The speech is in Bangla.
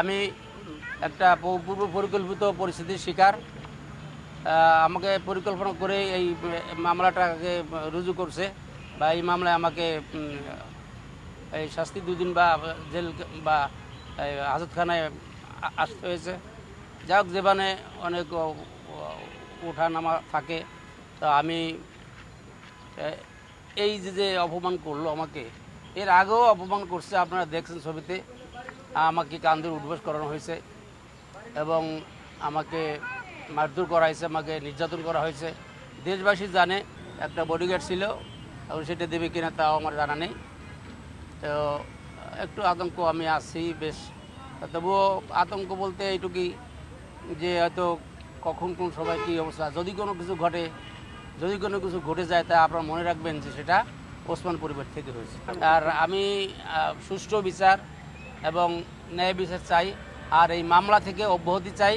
আমি একটা পূর্ব পরিকল্পিত পরিস্থিতির শিকার। আমাকে পরিকল্পনা করে এই মামলাটাকে রুজু করছে বা এই মামলায় আমাকে এই শাস্তি দুদিন বা জেল বা হাজতখানায় আসতে হয়েছে। যাই হোক জীবনে অনেক ও- ও- ওঠানামা থাকে, তো আমি এই যে যে অপমান করল আমাকে, এর আগেও অপমান করছে, আপনারা দেখছেন ছবিতে, আমাকে কান্দুর উদ্বাস করানো হয়েছে এবং আমাকে মারধর করা হয়েছে, আমাকে নির্যাতন করা হয়েছে। দেশবাসী জানে, একটা বডিগার্ড ছিল এবং সেটা দেবে কিনা তাও আমার জানা নেই। তো একটু আতঙ্ক, আমি আছি বেশ। তবুও আতঙ্ক বলতে এইটুকুই যে হয়তো কখন কোন সময় কী অবস্থা। যদি কোনো কিছু ঘটে, যদি কোনো কিছু ঘটে যায়, তা আপনারা মনে রাখবেন যে সেটা ওসমান পরিবার থেকে হয়েছে। আর আমি সুষ্ঠু বিচার এবং ন্যায় বিচার চাই। আর এই মামলা থেকে অব্যাহতি চাই।